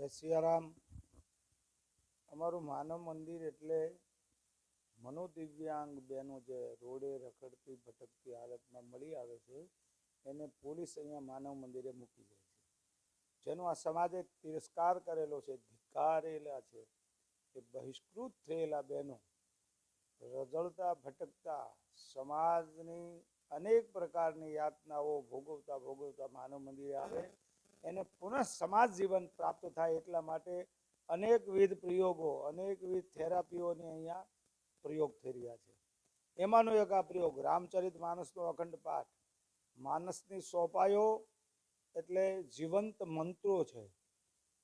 જય સિયારામ. અમારું માનવ મંદિર એટલે મનોદિવ્યાંગ બહેનો જે રોડે રખડતી, ભટકતી હાલતમાં મળી આવે છે, એને પોલીસ અહીંયા માનવ મંદિરે મૂકી જાય છે. જેનો આ સમાજે તિરસ્કાર કરેલો છે, ધિકારેલા છે કે બહિષ્કૃત થયેલા બહેનો રજળતા ભટકતા, સમાજની અનેક પ્રકારની યાતનાઓ ભોગવતા ભોગવતા માનવ મંદિરે આવે. એને પુનઃ સમાજ જીવન પ્રાપ્ત થાય એટલા માટે અનેકવિધ પ્રયોગો અનેકવિધ થેરાપીઓની અહીંયા પ્રયોગ થઈ રહ્યા છે. એમાંનો એક આ પ્રયોગ, રામચરિત માનસનો અખંડ પાઠ. માનસની સોપાયો એટલે જીવંત મંત્રો છે.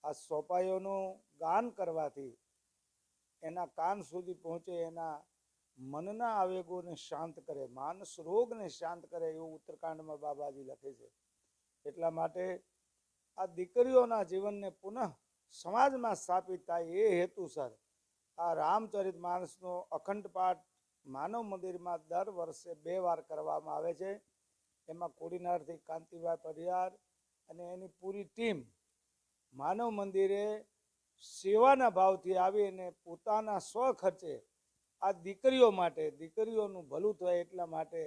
આ સોપાયોનું ગાન કરવાથી એના કાન સુધી પહોંચે, એના મનના આવેગોને શાંત કરે, માનસ રોગને શાંત કરે એવું ઉત્તરકાંડમાં બાબાજી લખે છે. એટલા માટે આ દીકરીઓના જીવનને પુનઃ સમાજમાં સ્થાપિત થાય એ હેતુસર આ રામચરિત માનસનો અખંડ પાઠ માનવ મંદિરમાં દર વર્ષે બે વાર કરવામાં આવે છે. એમાં કોડીનારથી કાંતિભાઈ પરિયાર અને એની પૂરી ટીમ માનવ મંદિરે સેવાના ભાવથી આવીને પોતાના સ્વખર્ચે આ દીકરીઓ માટે, દીકરીઓનું ભલું થાય એટલા માટે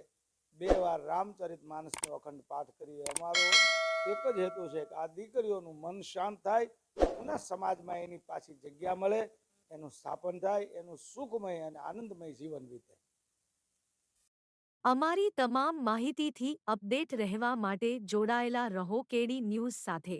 બે વાર રામચરિત માનસનો અખંડ પાઠ કરીએ. અમારો એક જ હેતુ છે કે આ દીકરીઓનું મન શાંત થાય પુનઃ સમાજમાં એની પાછી જગ્યા મળે, એનું સ્થાપન થાય, એનું સુખમય અને આનંદમય જીવન વીતે. અમારી તમામ માહિતીથી અપડેટ રહેવા માટે જોડાયેલા રહો કેડી ન્યૂઝ સાથે.